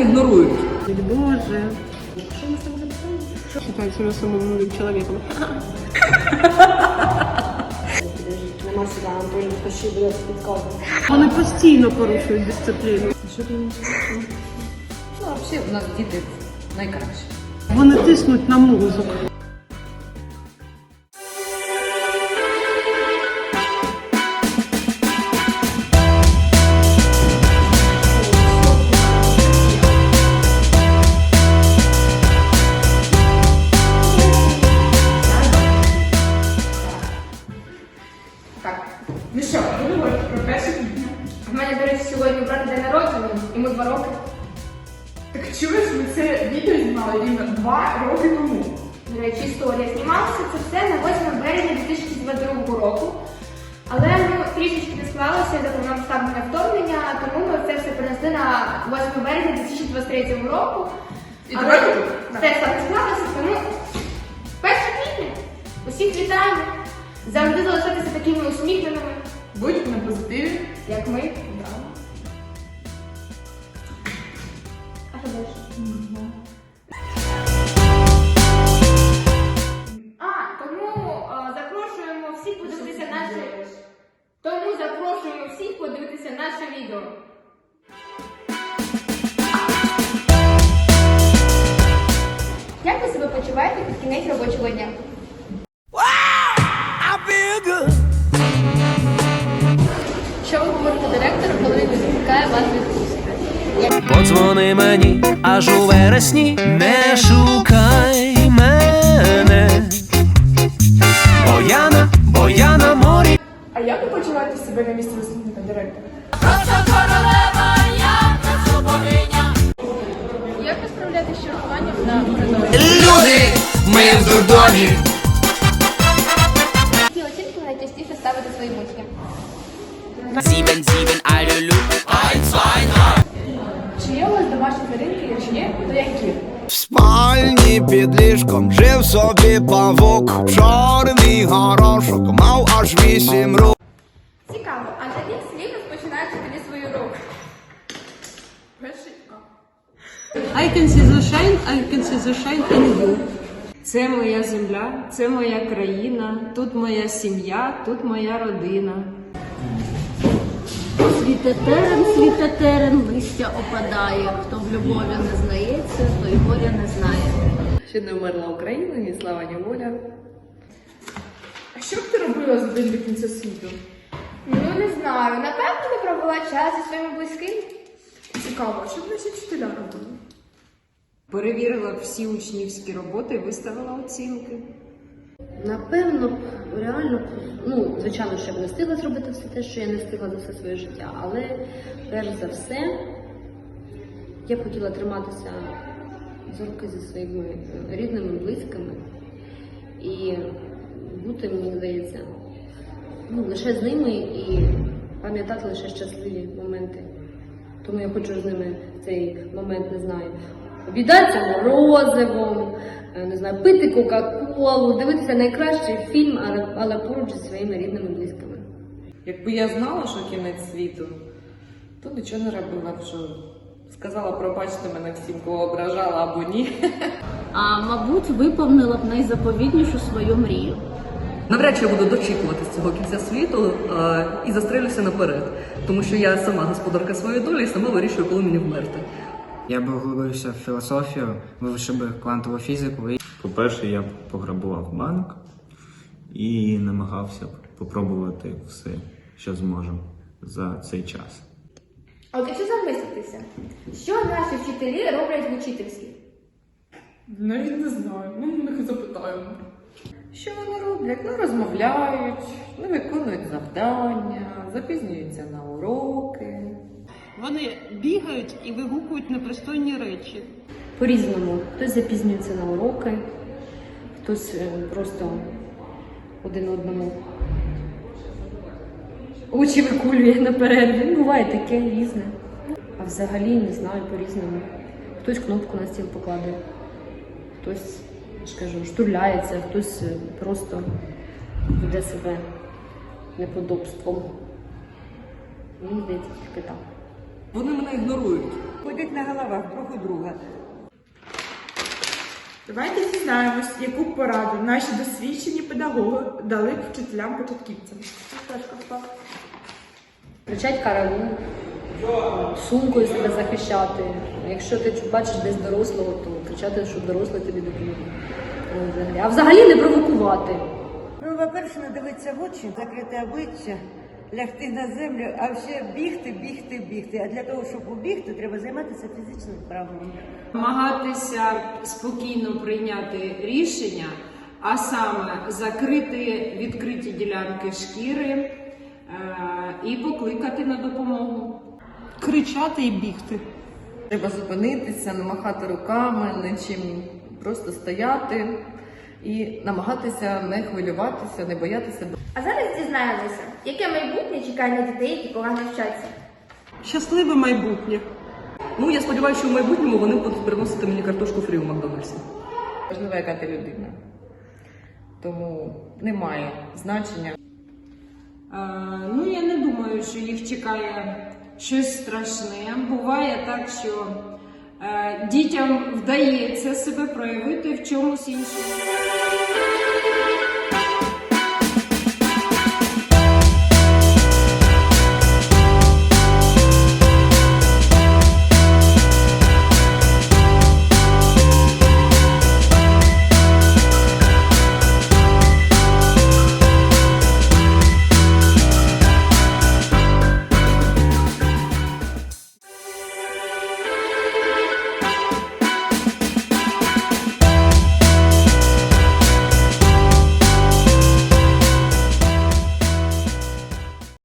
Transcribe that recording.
ігнорують. Боже. Считаю себя самым умным человеком. Нема Антон. Вони постійно порушують дисципліну. Ну, взагалі, у нас діти найкраще. Вони тиснуть на мозок. Два роки. Так чуєш, ми це відео знімали рівно два роки тому. До речі, історія знімалася це все на 8 березня 2022 року. Але ну, трішечки не склалося за повномасштабне вторгнення, тому ми це все перенесли на 8 березня 2023 року. І Але давайте все саме склалося, тому 1 квітня. Усіх вітаємо! Завжди залишатися такими усміхненими, Будь на позитиві. як ми. А наше відео. Як ви себе почуваєте під кінець робочого дня? Що ви говорите директору, коли він відпускає вас з? Подзвони мені аж у вересні, не шукай мене. Бо я на, бо я на морі. А як ви почуваєте себе на місці заступника директора? Як ви справляєтесь з чергуванням на коридорі? Люди, ми в дурдомі. Які оцінки найчастіше ставите своїм учням? Сівен, сівен, алюлю. Чи є у вас домашні тваринки, якщо є, то які? В спальні під ліжком жив собі павук, чорний горошок, мав аж вісім рук. Цікаво, а з яких слів розпочинають вчителі свою руку? I can see the shine, I can see the shine in you. Це моя земля, це моя країна, тут моя сім'я, тут моя родина. Світе терен, світе терен, листя опадає. Хто в любові не знається, той горя не знає. Ще не вмерла Україна, ні слава, ні воля. А що б ти робила за день до кінця світу? Ну, не знаю. Напевно, не провела час зі своїми близькими. Цікаво, що б наші вчителя робили? Перевірила всі учнівські роботи і виставила оцінки. Напевно, б, реально, б, ну, звичайно, що я б не встигла зробити все те, що я не встигла за все своє життя. Але перш за все, я б хотіла триматися за руки зі своїми рідними, близькими і бути, мені здається, ну, лише з ними і пам'ятати лише щасливі моменти. Тому я хочу з ними цей момент, не знаю, обідатися морозивом, е, не знаю, пити Кока-Колу, дивитися найкращий фільм, але, але поруч зі своїми рідними близькими. Якби я знала, що кінець світу, то нічого не робила б, що сказала, пробачте мене всім, кого ображала або ні. А мабуть, виповнила б найзаповітнішу свою мрію. Навряд чи я буду дочікувати цього кінця світу а, і застрелюся наперед, тому що я сама господарка своєї долі і сама вирішую, коли мені вмерти. Я би углубився в філософію, вивчив би квантову фізику і По-перше, я б пограбував банк і намагався б попробувати все, що зможу за цей час. А от якщо замислитися, що наші вчителі роблять в учительській? Навіть не знаю, ну ми них запитаємо. Що вони роблять? Ну, розмовляють, не виконують завдання, запізнюються на уроки. Вони бігають і вигукують непристойні речі. По-різному. Хтось запізнюється на уроки, хтось е, просто один одному очі викулює на перерві. Буває таке різне. А взагалі не знаю по-різному. Хтось кнопку на стіл покладе, хтось, ж штурляється, хтось е, просто веде себе неподобством. Мені здається, тільки так. Вони мене ігнорують. Ходять на головах друг у друга. Давайте дізнаємось, яку пораду наші досвідчені педагоги дали вчителям-початківцям. Кричать караул, сумкою себе захищати. Якщо ти бачиш десь дорослого, то кричати, що дорослий тобі. Ой. А взагалі не провокувати. Ну, по-перше, не дивитися в очі, закрити обличчя, лягти на землю, а ще бігти, бігти, бігти. А для того, щоб убігти, треба займатися фізичним вправами. Намагатися спокійно прийняти рішення, а саме закрити відкриті ділянки шкіри е- і покликати на допомогу. Кричати і бігти. Треба зупинитися, не махати руками, нічим просто стояти і намагатися не хвилюватися, не боятися. А зараз дізнаємося, яке майбутнє чекає на дітей, які погано вчаться. Щасливе майбутнє. Ну я сподіваюся, що в майбутньому вони будуть приносити мені картошку фрі у Макдональдсі. Важливо, яка ти людина. Тому немає значення. Е, Ну, я не думаю, що їх чекає щось страшне. Буває так, що е, дітям вдається себе проявити в чомусь іншому.